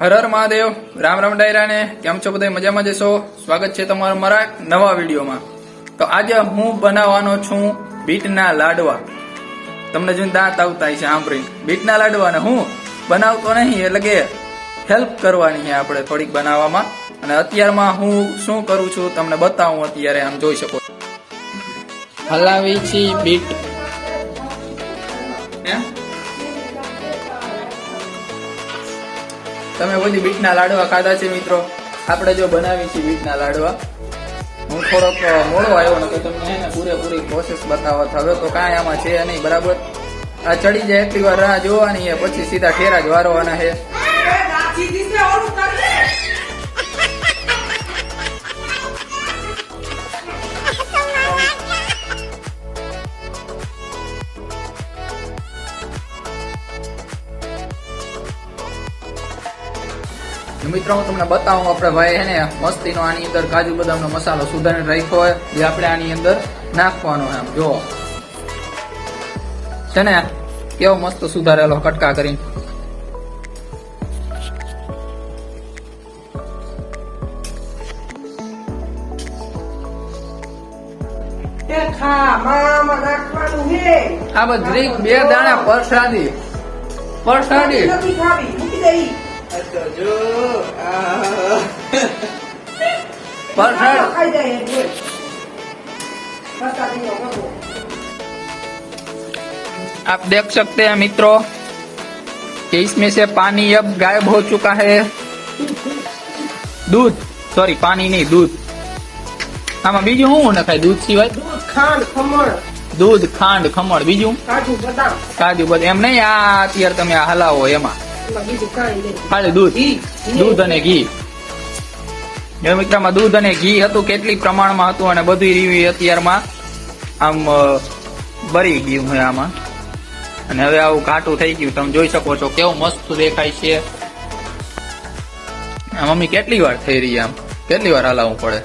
હર હર મહાદેવ, રામ રામ ડાયરાને, કેમ છો બધા મજામાં જશો સ્વાગત છે તમારા મારા નવા વિડીયોમાં. તો આજે હું બનાવવાનો છું બીટના લાડવા. તમને જોઈને દાંત આવતા છે સાંભળીને બીટના લાડવા ને હું બનાવતો નહીં, એટલે કે હેલ્પ કરવાની છે આપણે થોડીક બનાવવામાં. અને અત્યારમાં હું શું કરું છું, તમને બતાવું અત્યારે, આમ જોઈ શકો હલાવી છી બીટ. તમે બધી બીટના લાડવા ખાધા છે મિત્રો? આપણે જો બનાવી છે બીટના લાડવા. હું થોડોક મોડો આવ્યો ને તો તમને હે ને પૂરેપૂરી પ્રોસેસ બતાવવા હવે તો કાંઈ આમાં છે નહીં, બરાબર? આ ચડી જાય એટલી વાર રાહ જોવાની પછી સીધા ઠેરા જ વારવાના છે મિત્રો હું તમને બતાવું આપણે ભાઈ હે મસ્તીનો આની અંદર કાજુ બદામનો મસાલો સુધારીને રાખ્યો હોય એ આપણે આની અંદર નાખવાનો એમ જો છે ને કેવો મસ્ત સુધારેલો કટકા કરીને. આ બધી બે દાણા પરસાદી. પરસાદી. નથી ખાવી મૂકી દઈ પરસાદ ખાઈ જાય એ જોઈ. પ્રસાદીનો વગો. आप देख सकते हैं मित्रों कि इसमें से पानी अब गायब हो चुका है दूध सॉरी पानी नहीं दूध આમાં બીજું શું નખાય દૂધ સિવાય દૂધ ખાંડ ખમણ દૂધ ખાંડ ખમણ બીજું કાજુ બદામ કાજુ બધું એમ નહીં આ અત્યારે તમે આ હલાવો એમાં એમાં બીજું કાંઈ નહીં ખાલી દૂધ. દૂધ અને ઘી. મિત્રમાં દૂધ અને ઘી હતું કેટલી પ્રમાણમાં હતું અને બધી રીવી અત્યારમાં આમ બરી ગયું હોય આમાં. અને હવે આવું ઘાટું થઈ ગયું. તમે જોઈ શકો છો કેવું મસ્ત દેખાય છે. મમ્મી કેટલી વાર થઈ રહી આમ? કેટલી વાર હલાવવું પડે.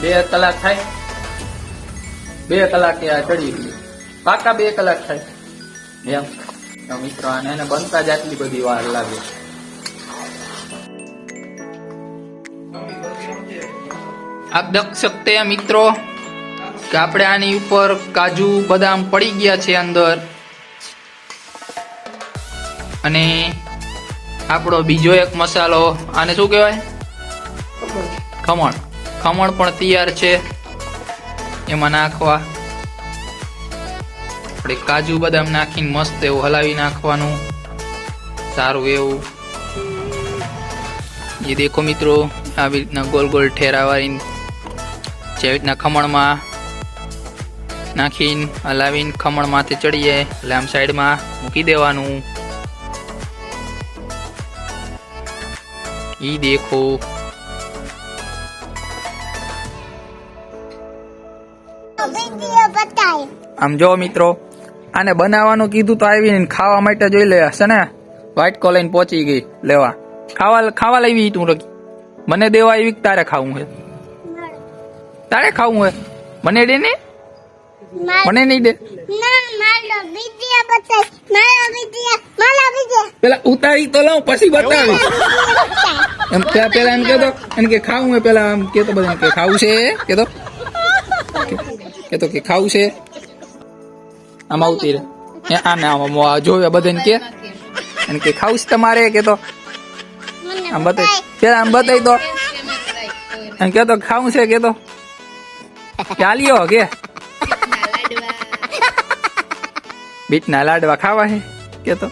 બે કલાક થાય. બે કલાકે આ ચડી ગયું. પાકા બે કલાક થાય. એમ. તો મિત્રો, આને એને બનતા જ આટલી બધી વાર લાગે. આપ દખ શકતે મિત્રો, કે આપણે આની ઉપર કાજુ, બદામ પડી ગયા છે અંદર. અને આપણો બીજો એક મસાલો, આને શું કહેવાય? ખમણ. ખમણ પણ તૈયાર છે. એમાં નાખવા. આપણે કાજુ બદામ નાખીને મસ્ત એવું હલાવી નાખવાનું. સારું એવું. એ દેખો મિત્રો આવી રીતના ગોલ ગોલ ઠેરાવાની જેવી રીતના ખમણમાં નાખીને હલાવીને ખમણ માથે ચડીએ એટલે આમ સાઈડમાં મૂકી દેવાનું. ઈ દેખો. આમ જો મિત્રો. આને બનાવવાનું કીધું તો આવીને ખાવા માટે જોઈ લે હશે ને? વ્હાઈટ કોલાઈને પહોંચી ગઈ લેવા. ખાવા ખાવા લાવી તું રકી મને દેવા આવી તારે ખાવું હે? તારે ખાવું હે? મને દે ને? મને નહીં દે. ના મારો વીડિયો બતાય. મારો વીડિયો મારો વીડિયો પેલા ઉતારી તો લઉં પછી બતાવી. એમ પેલા પેલા એમ કેતો એમ કે ખાવું હે પેલા આમ કેતો બધા કે ખાવું છે કેતો. કેતો કે ખાવું છે. આમ આવતી રહે. એ આ ને આમ આ જોયા બધાને કે. અને કે ખાવું છે તમારે કે તો. આમ બતાવી પેલા આમ બતાવી તો. એમ કેતો ખાવું છે કે તો. ચાલ્યો કે. બીટના લાડવા ખાવા હે કે તો.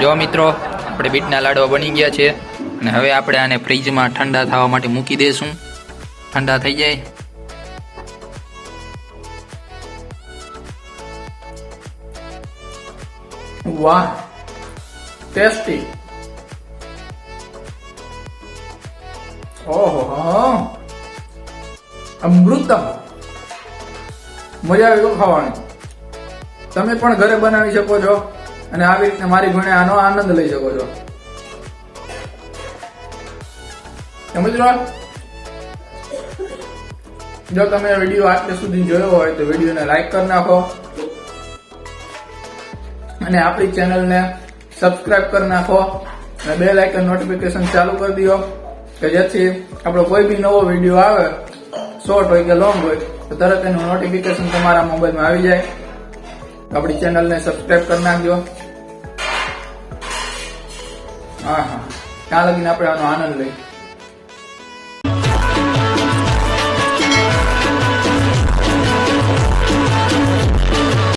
જો મિત્રો આપણે બીટના લાડવા બની ગયા છે. અને હવે આપણે આને ફ્રીજમાં ઠંડા થવા માટે મૂકી દઈશું ઠંડા થઈ જાય. વાહ ટેસ્ટી ઓહો અમૃતમ. મજા આવી ખાવાની. તમે પણ ઘરે બનાવી શકો છો અને આવી રીતે મારી ઘણે આનો આનંદ લઈ શકો છો. સમજ મિત્રો, જો તમે વીડિયો આટલે સુધી જોયો હોય તો વિડીયોને લાઈક કરી નાખો. અને આપણી ચેનલને સબસ્ક્રાઇબ કરી નાખો અને બે લાઇકન નોટિફિકેશન ચાલુ કરી દો, કે જેથી આપણો કોઈ બી નવો વીડિયો આવે શોર્ટ હોય કે લોંગ હોય, તો તરત એનું નોટિફિકેશન તમારા મોબાઈલમાં આવી જાય. આપણી ચેનલને સબસ્ક્રાઇબ કરી નાખજો. હા હા ત્યાં લગીને આપણે આનો આનંદ લઈ